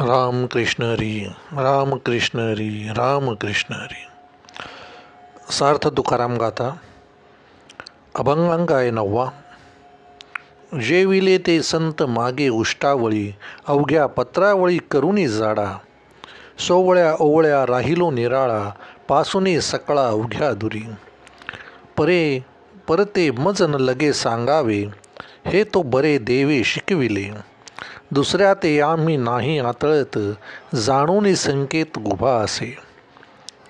रामकृष्ण हरी रामकृष्ण हरी रामकृष्ण हरी सार्थ तुकाराम गाथा अभंगांक आहे नववा. जे विले ते संत मागे उष्टावळी अवघ्या पत्रावळी करुणी जाडा. सोवळ्या ओवळ्या राहिलो निराळा पासुनी सकळा अवघ्या दुरी. परे परते मजन लगे सांगावे हे तो बरे देवे शिकविले. दुसऱ्या ते आम्ही नाही आतळत जाणून संकेत गुभा असे.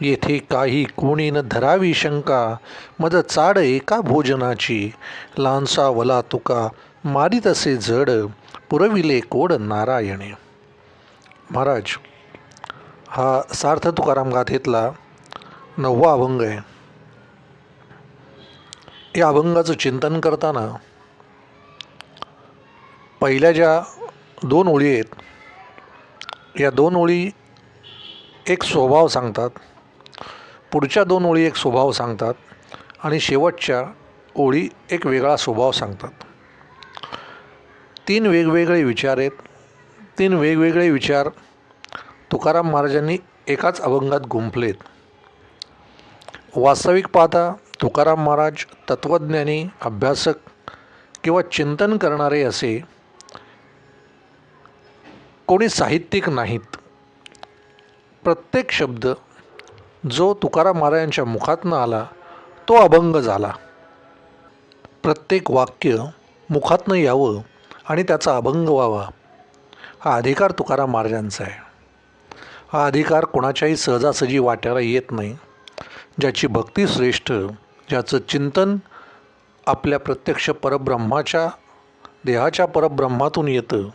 येथे काही कोणी न धरावी शंका मद चाड एका भोजनाची. लांसा वला तुका मारित असे जड पुरविले कोड नारायणे. महाराज हा सार्थ तुकाराम गाथेतला नववा अभंग आहे. या अभंगाचं चिंतन करताना पहिल्या ज्या दोन ओळी आहेत. या दोन ओळी एक स्वभाव सांगतात. पुढच्या दोन ओळी एक स्वभाव सांगतात. आणि शेवटच्या ओळी एक वेगळा स्वभाव सांगतात. तीन वेगवेगळे विचार आहेत. तीन वेगवेगळे विचार तुकाराम महाराजांनी एकाच अभंगात गुंफलेत. वास्तविक पाहता तुकाराम महाराज तत्त्वज्ञानी अभ्यासक किंवा चिंतन करणारे असे कोणी साहित्यिक नाहीत. प्रत्येक शब्द जो तुकाराम महाराजांच्या मुखातनं आला तो अभंग झाला. प्रत्येक वाक्य मुखातनं यावं आणि त्याचा अभंग व्हावा हा अधिकार तुकाराम महाराजांचा आहे. हा अधिकार कोणाच्याही सहजासहजी वाट्याला येत नाही. ज्याची भक्ती श्रेष्ठ ज्याचं चिंतन आपल्या प्रत्यक्ष परब्रह्माच्या देहाच्या परब्रह्मातून येतं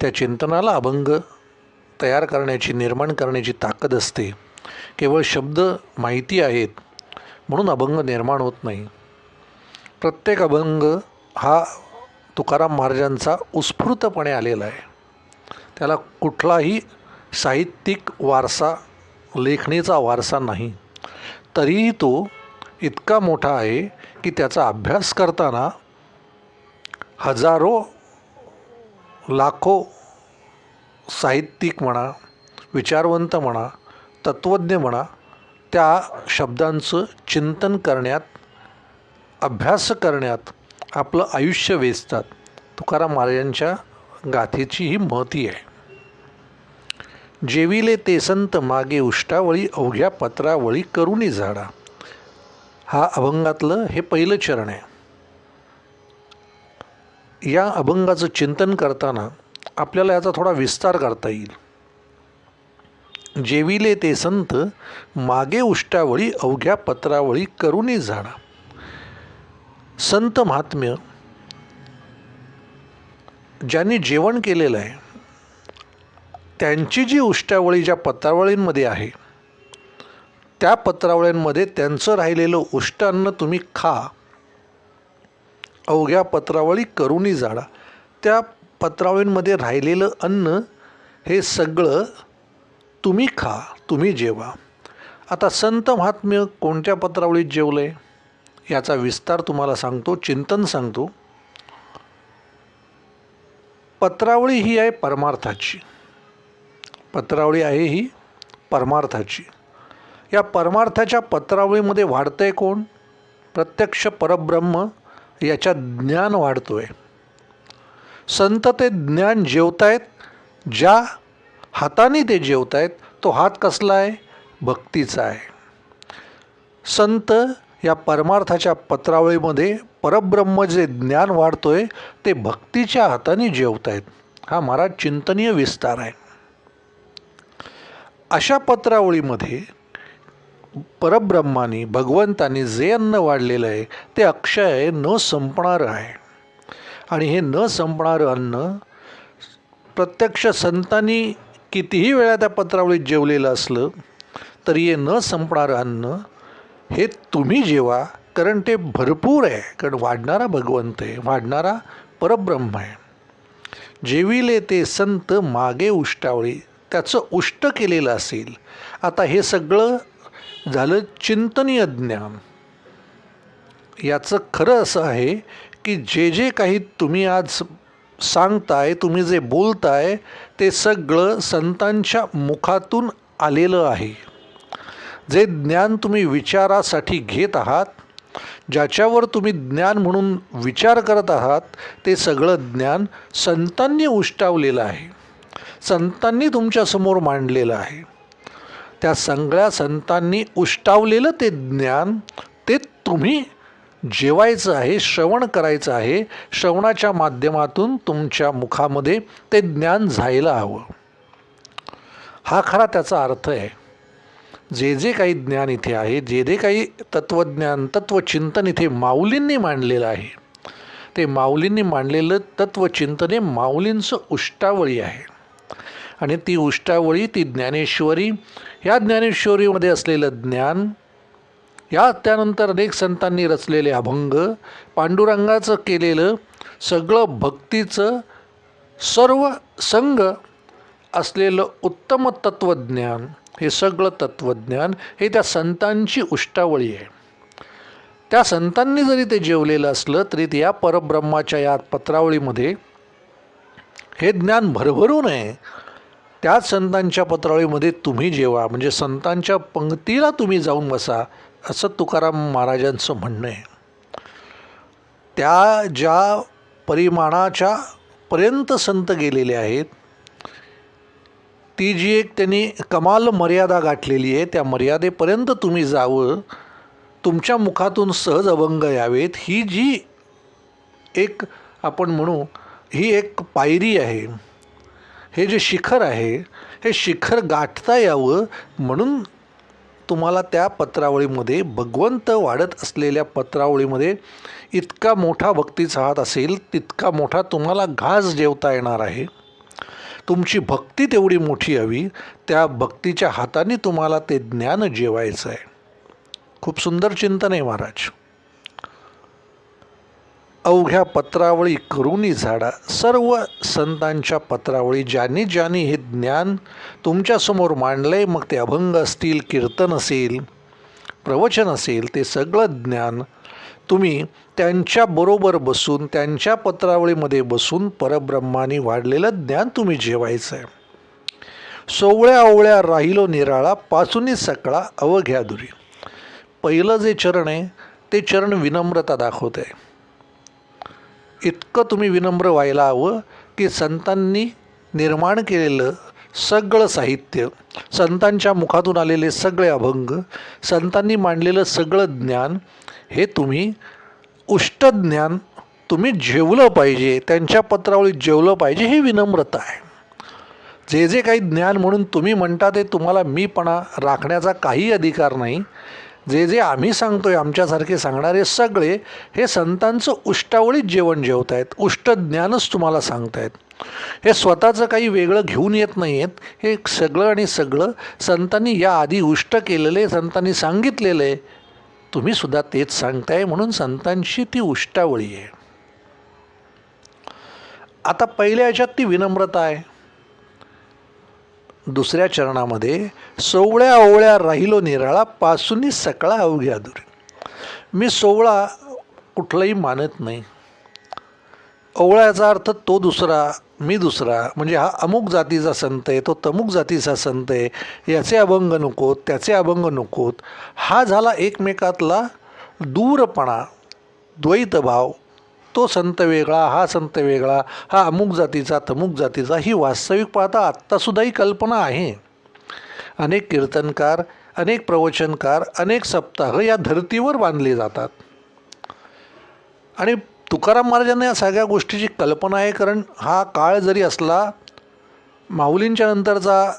त्या चिंतनाला अभंग तयार करण्याची निर्माण करण्याची ताकद असते. केवळ शब्द माहिती आहेत म्हणून अभंग निर्माण होत नाही. प्रत्येक अभंग हा तुकाराम महाराजांचा उत्स्फूर्तपणे आलेला आहे. त्याला कुठलाही साहित्यिक वारसा लेखणीचा वारसा नाही. तरीही तो इतका मोठा आहे की त्याचा अभ्यास करताना हजारो लाखो साहित्यिक म्हणा विचारवंत म्हणा तत्त्वज्ञ म्हणा त्या शब्दांचं चिंतन करण्यात अभ्यास करण्यात आपलं आयुष्य वेचतात. तुकाराम महाराजांच्या गाथेची ही महती आहे. जेविले ते संत मागे उष्टावळी अवघ्या पत्रावळी करुणी झाडा. हा अभंगातलं हे पहिलं चरण आहे. या अभंगाचं चिंतन करताना आपल्याला याचा थोडा विस्तार करता येईल. जेविले ते संत मागे उष्टावळी अवघ्या पत्रावळी करुणी झाडा संत महात्म्य ज्यांनी जेवण केलेलं आहे त्यांची जी उष्टावळी ज्या पत्रावळींमध्ये आहे त्या पत्रावळींमध्ये त्यांचं राहिलेलं उष्टान्न तुम्ही खा. अवघ्या पत्रावळी करुणी जाडा त्या पत्रावळींमध्ये राहिलेलं अन्न हे सगळं तुम्ही खा तुम्ही जेवा. आता संत महात्म्य कोणत्या पत्रावळीत जेवलं? आहे याचा विस्तार तुम्हाला सांगतो चिंतन सांगतो. पत्रावळी ही आहे परमार्थाची. पत्रावळी आहे ही परमार्थाची. या परमार्थाच्या पत्रावळीमध्ये वाढतं आहे कोण? प्रत्यक्ष परब्रह्म याच्या ज्ञान वाढतो आहे संत ते ज्ञान जेवतायत ज्या हाताने ते जेवतायत तो हात कसला आहे? भक्तीचा आहे. संत या परमार्थाच्या पत्रावळीमध्ये परब्रह्म जे ज्ञान वाढतो आहे ते भक्तीच्या हाताने जेवतायत. हा महाराज चिंतनीय विस्तार आहे. अशा पत्रावळीमध्ये परब्रह्माने भगवंतानी जे अन्न वाढलेलं आहे ते अक्षय न संपणारं आहे. आणि हे न संपणारं अन्न प्रत्यक्ष संतांनी कितीही वेळा त्या पत्रावळीत जेवलेलं असलं तरी हे न संपणारं अन्न हे तुम्ही जेवा कारण ते भरपूर आहे कारण वाढणारा भगवंत आहे वाढणारा परब्रह्म आहे. जेविले ते संत मागे उष्टावळी त्याचं उष्ट केलेलं असेल. आता हे सगळं झालं चिंतनीय ज्ञान याचं खरं असं आहे की जे जे काही तुम्ही आज सांगताय तुम्ही जे बोलताय ते सगळं संतांच्या मुखातून आलेलं आहे. जे ज्ञान तुम्ही विचारासाठी घेत आहात ज्याच्यावर तुम्ही ज्ञान म्हणून विचार करत आहात ते सगळं ज्ञान संतांनी उष्टावलेलं आहे. संतांनी तुमच्यासमोर मांडलेलं आहे. त्या सगळ्या संतांनी उष्टावलेलं ते ज्ञान ते तुम्ही जेवायचं आहे श्रवण करायचं आहे श्रवणाच्या माध्यमातून तुमच्या मुखामध्ये ते ज्ञान जायला हवं. हा खरा त्याचा अर्थ आहे. जे जे काही ज्ञान इथे आहे जे जे काही तत्त्वज्ञान तत्त्वचिंतन इथे माऊलींनी मांडलेलं आहे ते माऊलींनी मांडलेलं तत्त्वचिंतन हे माऊलींचं उष्टावळी आहे. आणि ती उष्टावळी ती ज्ञानेश्वरी ह्या ज्ञानेश्वरीमध्ये असलेलं ज्ञान या त्यानंतर अनेक संतांनी रचलेले अभंग पांडुरंगाचं केलेलं सगळं भक्तीचं सर्व संग असलेलं उत्तम तत्त्वज्ञान हे सगळं तत्त्वज्ञान हे त्या संतांची उष्टावळी आहे. त्या संतांनी जरी ते जेवलेलं असलं तरी ते या परब्रह्माच्या या पत्रावळीमध्ये हे ज्ञान भरभरू नये त्याच संतांच्या पत्रावळीमध्ये तुम्ही जेवा म्हणजे संतांच्या पंक्तीला तुम्ही जाऊन बसा असं तुकाराम महाराजांचं म्हणणं आहे. त्या ज्या परिमाणाच्या पर्यंत संत गेलेले आहेत ती जी एक त्यांनी कमाल मर्यादा गाठलेली आहे त्या मर्यादेपर्यंत तुम्ही जावं तुमच्या मुखातून सहज अभंग यावेत ही जी एक आपण म्हणू ही एक पायरी आहे. हे जे शिखर आहे हे शिखर गाठता यावं म्हणून तुम्हाला त्या पत्रावळीमध्ये भगवंत वाढत असलेल्या पत्रावळीमध्ये इतका मोठा भक्तीचा हात असेल तितका मोठा तुम्हाला घास जेवता येणार आहे. तुमची भक्ती तेवढी मोठी हवी त्या भक्तीच्या हाताने तुम्हाला ते ज्ञान जेवायचं आहे. खूप सुंदर चिंतन आहे महाराज. अवघ्या पत्रावळी करुणी झाडा. सर्व संतांच्या पत्रावळी ज्यांनी ज्यांनी हे ज्ञान तुमच्यासमोर मांडलं आहे मग ते अभंग असतील कीर्तन असेल प्रवचन असेल ते सगळं ज्ञान तुम्ही त्यांच्याबरोबर बसून त्यांच्या पत्रावळीमध्ये बसून परब्रह्माने वाढलेलं ज्ञान तुम्ही जेवायचं आहे सोवळ्या ओवळ्या राहिलो निराळा पासूनही सकळा अवघ्या दुरी. पहिलं जे चरण आहे ते चरण विनम्रता दाखवत आहे इतकं तुम्ही विनम्र व्हायला हवं की संतांनी निर्माण केलेलं सगळं साहित्य संतांच्या मुखातून आलेले सगळे अभंग संतांनी मांडलेलं सगळं ज्ञान हे तुम्ही उष्टज्ञान तुम्ही जेवलं पाहिजे त्यांच्या पत्रावळीत जेवलं पाहिजे ही विनम्रता आहे. जे जे काही ज्ञान म्हणून तुम्ही म्हणता ते तुम्हाला मीपणा राखण्याचा काही अधिकार नाही. जे जे आम्ही सांगतोय आमच्यासारखे सांगणारे सगळे हे संतांचं उष्टावळीत जेवण जेवत आहेत उष्ट ज्ञानच तुम्हाला सांगतायत. हे स्वतःचं काही वेगळं घेऊन येत नाही आहेत हे सगळं आणि सगळं संतांनी या आधी उष्ट केलेले संतांनी सांगितलेलं आहे तुम्ही सुद्धा तेच सांगताय म्हणून संतांची ती उष्टावळी आहे. आता पहिल्या याच्यात ती विनम्रता आहे. दुसऱ्या चरणामध्ये सोवळ्या ओवळ्या राहिलो निराळा पासूनही सकाळा अवघ्या दुरी मी सोवळा कुठलाही मानत नाही. ओवळ्याचा अर्थ तो दुसरा मी दुसरा म्हणजे हा अमुक जातीचा संत आहे तो तमुक जातीचा संत आहे याचे अभंग नकोत त्याचे अभंग नकोत. हा झाला एकमेकातला दूरपणा द्वैतभाव तो संत वेगळा हा संत वेगळा हा अमुक जातीचा तमुक जातीचा ही वास्तविक पाहता आत्तासुद्धा ही कल्पना आहे. अनेक कीर्तनकार अनेक प्रवचनकार अनेक सप्ताह या धर्तीवर बांधले जातात. आणि तुकाराम महाराजांना या सगळ्या गोष्टीची कल्पना आहे कारण हा काळ जरी असला माऊलींच्या नंतरचा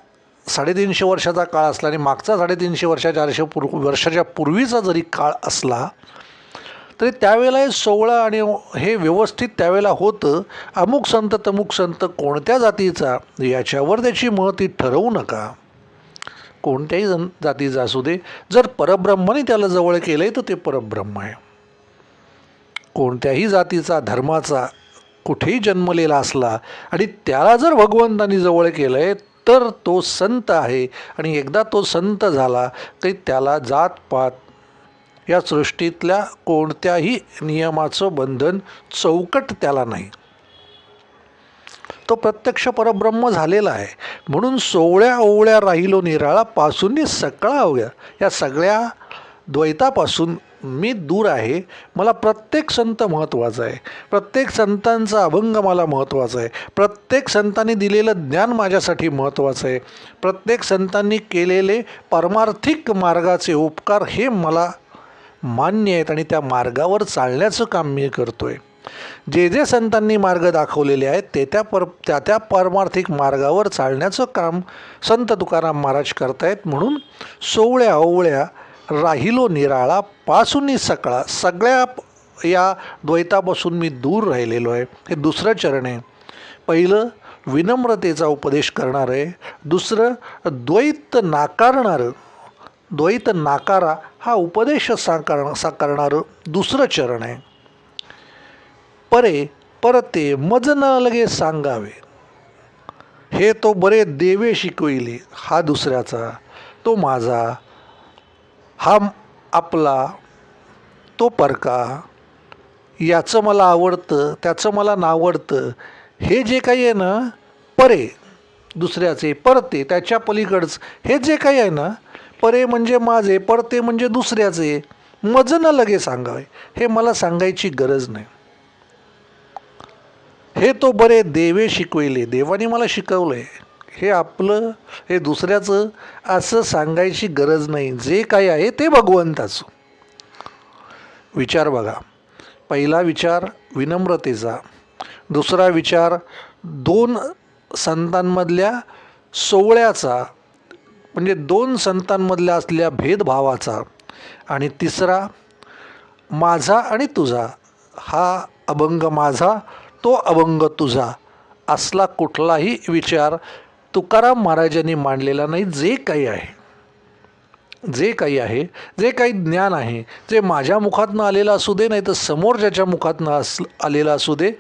साडेतीनशे वर्षाचा काळ असला आणि मागचा साडेतीनशे वर्षा चारशे पूर्व वर्षाच्या पूर्वीचा जरी काळ असला तरी त्यावेळेला हे सोहळा आणि हे व्यवस्थित त्यावेळेला होतं. अमुक संत तमुक संत कोणत्या जातीचा? याच्यावर त्याची महती ठरवू नका. कोणत्याही जन जातीचा असू दे. जर परब्रह्माने त्याला जवळ केलं आहे तर ते परब्रह्म आहे. कोणत्याही जातीचा धर्माचा कुठेही जन्मलेला असला आणि त्याला जर भगवंतानी जवळ केलं आहे तर तो संत आहे. आणि एकदा तो संत झाला तरी त्याला जातपात या सृष्टीतल्या कोणत्याही नियमाचं बंधन चौकट त्याला नाही. तो प्रत्यक्ष परब्रह्म झालेला आहे. म्हणून सोवळ्या ओवळ्या राहिलो निराळा पासून सकळा अवघ्या या सगळ्या द्वैतापासून मी दूर आहे. मला प्रत्येक संत महत्त्वाचा आहे. प्रत्येक संतांचा अभंग मला महत्त्वाचा आहे. प्रत्येक संतांनी दिलेलं ज्ञान माझ्यासाठी महत्त्वाचं आहे. प्रत्येक संतांनी केलेले परमार्थिक मार्गाचे उपकार हे मला मान्य आहेत आणि त्या मार्गावर चालण्याचं काम मी करतो आहे जे जे संतांनी मार्ग दाखवलेले आहेत ते त्या पर त्या त्या पारमार्थिक मार्गावर चालण्याचं काम संत तुकाराम महाराज करतायत. म्हणून सोवळ्या ओवळ्या राहिलो निराळा पासूनही सकाळा. सगळ्या या द्वैतापासून मी दूर राहिलेलो आहे. हे दुसरं चरण आहे. पहिलं विनम्रतेचा उपदेश करणारं आहे. दुसरं द्वैत नाकारणारं. द्वैत नाकारा हा उपदेश साकार साकारणारं दुसरं चरण आहे. परे परते मज न लगे सांगावे. हे तो बरे देवे शिकविले हा दुसऱ्याचा तो माझा हा आपला तो परका. याचं मला आवडतं त्याचं मला नावडतं. हे जे काही आहे ना परे दुसऱ्याचे परते त्याच्या पलीकडचं हे जे काही आहे ना परे म्हणजे माझे परते म्हणजे दुसऱ्याचे. मज न लगे सांगावे. हे मला सांगायची गरज नाही. हे तो बरे देवे शिकविले. देवाने मला शिकवलं आहे हे आपलं हे दुसऱ्याचं असं सांगायची गरज नाही. जे काही आहे ते भगवंताचं. विचार बघा. पहिला विचार विनम्रतेचा. दुसरा विचार दोन संतांमधल्या सोवळ्याचा. म्हणजे दोन संतांमधल्या असलेल्या भेदभावाचा आणि तिसरा माझा आणि तुझा हा अभंग माझा तो अभंग तुझा असला कुठलाही विचार तुकाराम महाराजांनी मांडलेला नाही. जे काही आहे जे काही आहे जे काही ज्ञान आहे जे माझ्या मुखातनं आलेलं असू दे नाही तर समोर ज्याच्या मुखातनं अस आलेला असू दे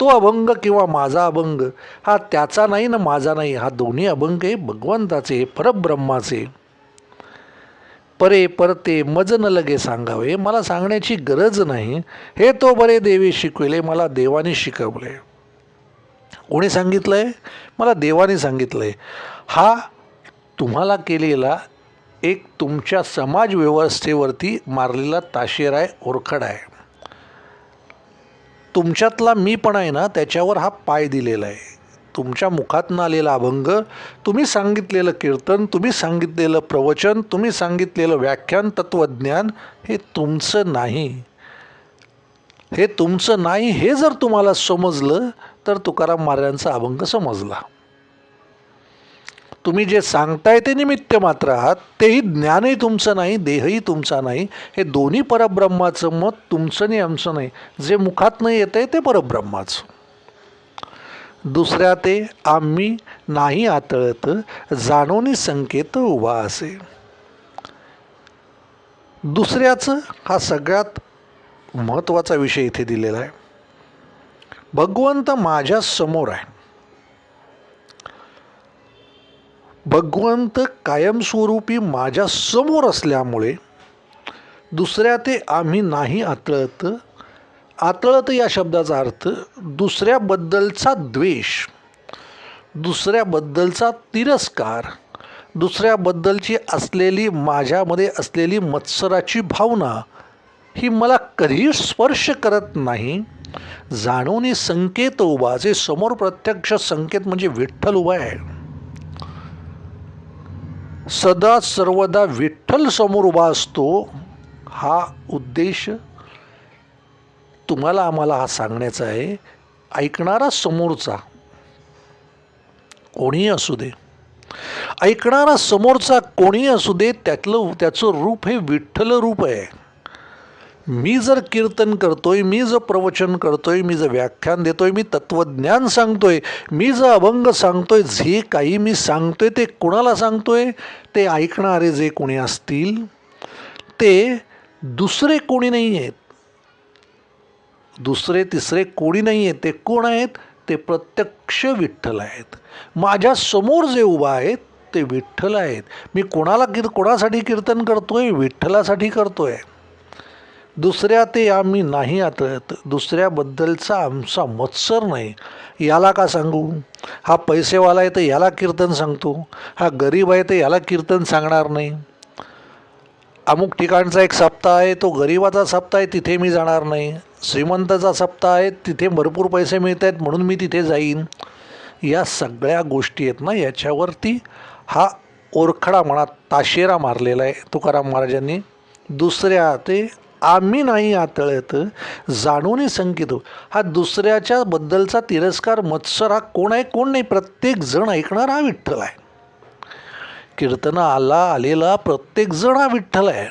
तो अभंग किंवा माझा अभंग हा त्याचा नाही ना माझा नाही हा दोन्ही अभंग हे भगवंताचे परब्रह्माचे. परे परते मज न लगे सांगावे मला सांगण्याची गरज नाही. हे तो बरे देवी शिकविले मला देवाने शिकवले. कोणी सांगितलं आहे मला देवाने सांगितलं आहे हा तुम्हाला केलेला एक तुमच्या समाज व्यवस्थेवरती मारलेला ताशेर आहे ओरखड आहे. तुमच्यातला मी पण आहे ना त्याच्यावर हा पाय दिलेला आहे. तुमच्या मुखातनं आलेला अभंग तुम्ही सांगितलेलं कीर्तन तुम्ही सांगितलेलं प्रवचन तुम्ही सांगितलेलं व्याख्यान तत्त्वज्ञान हे तुमचं नाही. हे तुमचं नाही हे जर तुम्हाला समजलं तर तुकाराम महाराजांचा अभंग समजला. तुम्ही जे सांगताय ते निमित्त मात्र आहात तेही ज्ञानही तुमचं नाही देहही तुमचा नाही. हे दोन्ही परब्रह्माचं मत तुमचं नाही आमचं नाही. जे मुखातनं येतं आहे ते परब्रह्माचं. दुसऱ्या ते आम्ही नाही आतळत जाणोनी संकेत उभा असे. दुसऱ्याचं हा सगळ्यात महत्त्वाचा विषय इथे दिलेला आहे. भगवंत माझ्यासमोर आहे. भगवंत कायमस्वरूपी माझ्यासमोर असल्यामुळे दुसऱ्या ते आम्ही नाही आतळत. आतळत या शब्दाचा अर्थ दुसऱ्याबद्दलचा द्वेष दुसऱ्याबद्दलचा तिरस्कार दुसऱ्याबद्दलची असलेली माझ्यामध्ये असलेली मत्सराची भावना ही मला कधीही स्पर्श करत नाही. जाणून संकेत उभा जे समोर प्रत्यक्ष संकेत म्हणजे विठ्ठल उभा आहे. सदा सर्वदा विठ्ठल समोर उभा असतो हा उद्देश तुम्हाला आम्हाला हा सांगण्याचा आहे. ऐकणारा समोरचा कोणीही असू दे. ऐकणारा समोरचा कोणीही असू दे त्यातलं त्याचं रूप हे विठ्ठल रूप आहे. मी जर कीर्तन करतोय मी जर प्रवचन करतोय मी जर व्याख्यान देतोय मी तत्त्वज्ञान सांगतोय मी जर अभंग सांगतोय जे काही मी सांगतोय ते कोणाला सांगतोय? ते ऐकणारे जे कोणी असतील ते दुसरे कोणी नाही आहेत. दुसरे तिसरे कोणी नाही आहेत. ते कोण आहेत? ते प्रत्यक्ष विठ्ठल आहेत. माझ्यासमोर जे उभा आहेत ते विठ्ठल आहेत. मी कोणाला कीर कोणासाठी कीर्तन करतोय? विठ्ठलासाठी करतोय. दुसऱ्या ते आम्ही नाही आतळत दुसऱ्याबद्दलचा आमचा मत्सर नाही. याला का सांगू? हा पैसेवाला आहे तर याला कीर्तन सांगतो. हा गरीब आहे तर याला कीर्तन सांगणार नाही. अमुक ठिकाणचा एक सप्ताह आहे तो गरिबाचा सप्ताह आहे तिथे मी जाणार नाही. श्रीमंताचा सप्ताह आहे तिथे भरपूर पैसे मिळत आहेत म्हणून मी तिथे जाईन. या सगळ्या गोष्टी आहेत ना याच्यावरती हा ओरखडा म्हणा ताशेरा मारलेला आहे तुकाराम महाराजांनी. दुसऱ्या ते आम्ही नाही आतळत जाणून संकेत हा दुसऱ्याच्या बद्दलचा तिरस्कार मत्सर हा कोण आहे कोण नाही प्रत्येक जण ऐकणार हा विठ्ठल आहे. कीर्तन आला आलेला प्रत्येक जण हा विठ्ठल आहे.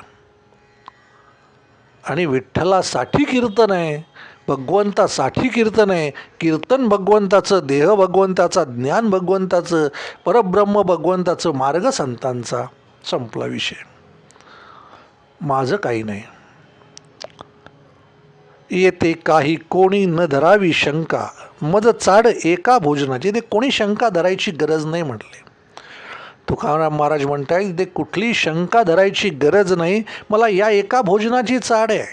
आणि विठ्ठलासाठी कीर्तन आहे भगवंतासाठी कीर्तन आहे. कीर्तन भगवंताचं देह भगवंताचा ज्ञान भगवंताचं परब्रह्म भगवंताचं मार्ग संतांचा संपला विषय. माझं काही नाही. येते काही कोणी न धरावी शंका. मज चाड एका भोजनाची. ते कोणी शंका धरायची गरज नाही म्हटले. तुकाराम महाराज म्हणताय ते कुठली शंका धरायची गरज नाही. मला या एका भोजनाची चाड आहे.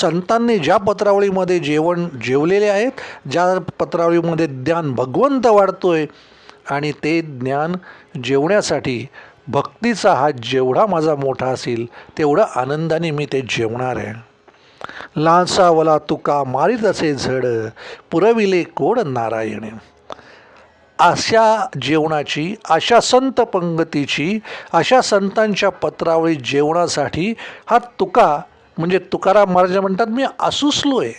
संतांनी ज्या पत्रावळीमध्ये जेवण जेवलेले आहेत ज्या पत्रावळीमध्ये ज्ञान भगवंत वाढतोय आणि ते ज्ञान जेवण्यासाठी भक्तीचा हात जेवढा माझा मोठा असेल तेवढं आनंदाने मी ते जेवणार आहे. लांसावला तुका मारीत असे झड पुरविले कोड नारायणे अशा जेवणाची अशा संत पंगतीची अशा संतांच्या पत्रावळी जेवणासाठी हा तुका म्हणजे तुकाराम महाराज म्हणतात मी असुसलो आहे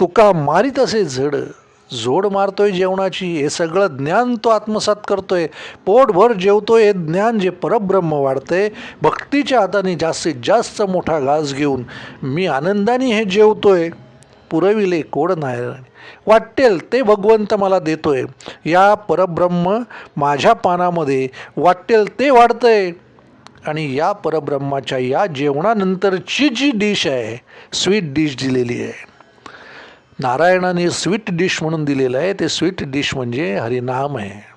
तुका मारीत असे झड जोड मारतोय जेवणाची हे सगळं ज्ञान तो आत्मसात करतोय. पोटभर जेवतोय हे ज्ञान जे परब्रह्म वाढतंय भक्तीच्या हाताने जास्तीत जास्त मोठा घास घेऊन मी आनंदाने हे जेवतोय. पुरविले कोड नाही वाटेल ते भगवंत मला देतोय. या परब्रह्म माझ्या पानामध्ये वाटेल ते वाढतंय. आणि या परब्रह्माच्या या जेवणानंतरची जी डिश आहे स्वीट डिश दिलेली आहे. नारायणाने स्वीट डिश म्हणून दिलेलं आहे. ते स्वीट डिश म्हणजे हरिनाम आहे.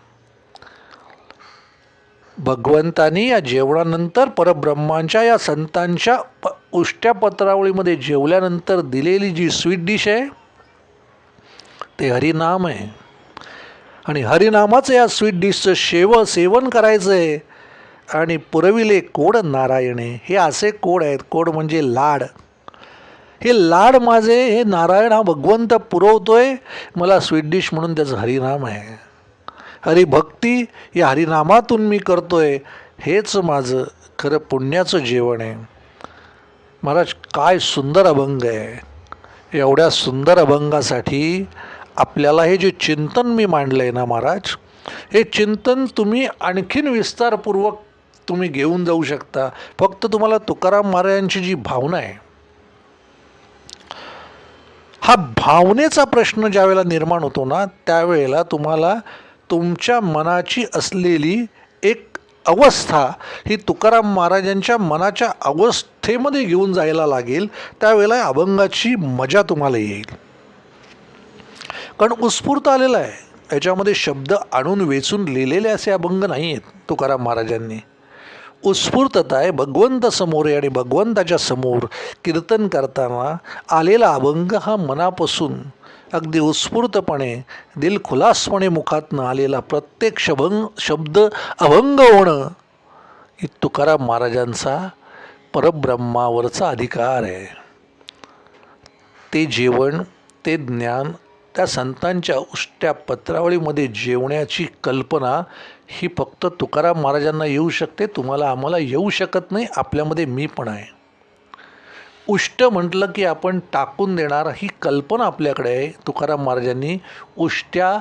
भगवंतानी या जेवणानंतर परब्रह्मांच्या या संतांच्या प उष्ट्या पत्रावळीमध्ये जेवल्यानंतर दिलेली जी स्वीट डिश आहे ते हरिनाम आहे. आणि हरिनामाचं या स्वीट डिशचं शेव सेवन करायचं आहे आणि पुरविले कोड नारायणे. हे असे कोड आहेत. कोड म्हणजे लाड. हे लाड माझे हे नारायण हा भगवंत पुरवतोय. मला स्वीट डिश म्हणून त्याचं हरिनाम आहे. हरिभक्ती या हरिनामातून मी करतोय. हेच माझं खरं पुण्याचं जेवण आहे. महाराज काय सुंदर अभंग आहे. एवढ्या सुंदर अभंगासाठी आपल्याला हे जे चिंतन मी मांडलं आहे ना महाराज हे चिंतन तुम्ही आणखीन विस्तारपूर्वक तुम्ही घेऊन जाऊ शकता. फक्त तुम्हाला तुकाराम महाराजांची जी भावना आहे हा भावनेचा प्रश्न ज्यावेळेला निर्माण होतो ना त्यावेळेला तुम्हाला तुमच्या मनाची असलेली एक अवस्था ही तुकाराम महाराजांच्या मनाच्या अवस्थेमध्ये घेऊन जायला लागेल त्यावेळेला अभंगाची मजा तुम्हाला येईल. कारण उत्स्फूर्त आलेला आहे. याच्यामध्ये शब्द आणून वेचून लिहिलेले असे अभंग नाही आहेत तुकाराम महाराजांनी. उत्स्फूर्तता आहे भगवंत समोर आहे आणि भगवंताच्या समोर कीर्तन करताना आलेला अभंग हा मनापासून अगदी उत्स्फूर्तपणे दिलखुलासपणे मुखातनं आलेला प्रत्येक शभंग शब्द अभंग होणं ही तुकाराम महाराजांचा परब्रह्मावरचा अधिकार आहे. ते जेवण ते ज्ञान त्या संतांच्या उष्ट्या पत्रावळीमध्ये जेवण्याची कल्पना ही फक्त तुकाराम महाराजांना येऊ शकते तुम्हाला आम्हाला येऊ शकत नाही आपल्यामध्ये मी पण आहे. उष्ट म्हटलं की आपण टाकून देणार ही कल्पना आपल्याकडे आहे तुकाराम महाराजांनी उष्ट्या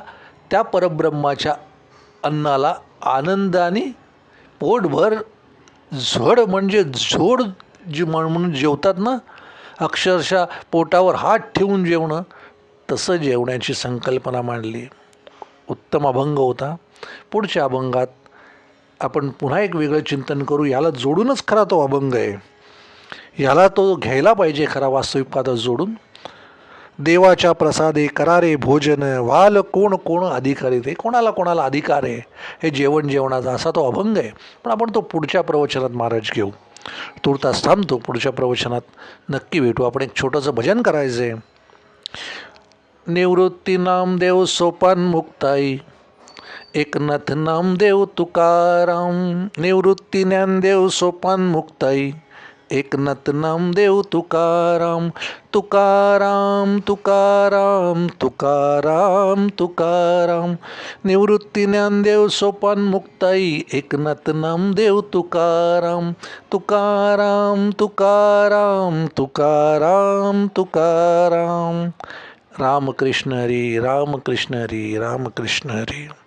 त्या परब्रह्माच्या अन्नाला आनंदाने पोटभर झड म्हणजे झोड जी म्हण- म्हणून जेवतात ना अक्षरशः पोटावर हात ठेवून जेवणं तसं जेवण्याची संकल्पना मांडली. उत्तम अभंग होता. पुढच्या अभंगात आपण पुन्हा एक वेगळं चिंतन करू. याला जोडूनच खरा तो अभंग आहे. याला तो घ्यायला पाहिजे खरा वास्तविकपाद जोडून. देवाच्या प्रसादे करारे भोजन वाल कोण कोण अधिकारी ते. कोणाला कोणाला अधिकार आहे? हे जेवण जेवणाचा असा तो अभंग आहे. पण आपण तो पुढच्या प्रवचनात महाराज घेऊ. तुर्तास थांबतो. पुढच्या प्रवचनात नक्की भेटू. आपण एक छोटंसं भजन करायचं आहे निवृत्ती नामदेव सोपान मुक्ताई. एकनाथ नामदेव तुकाराम निवृत्ती ज्ञानदेव सोपान मुक्ताई एकनाथ नामदेव तुकाराम तुकाराम तुकाराम तुकाराम तुकाराम निवृत्ती ज्ञानदेव सोपान मुक्ताई एकनाथ नामदेव तुकाराम तुकाराम तुकाराम तुकाराम तुकाराम. रामकृष्ण हरी रामकृष्ण हरी रामकृष्ण हरी.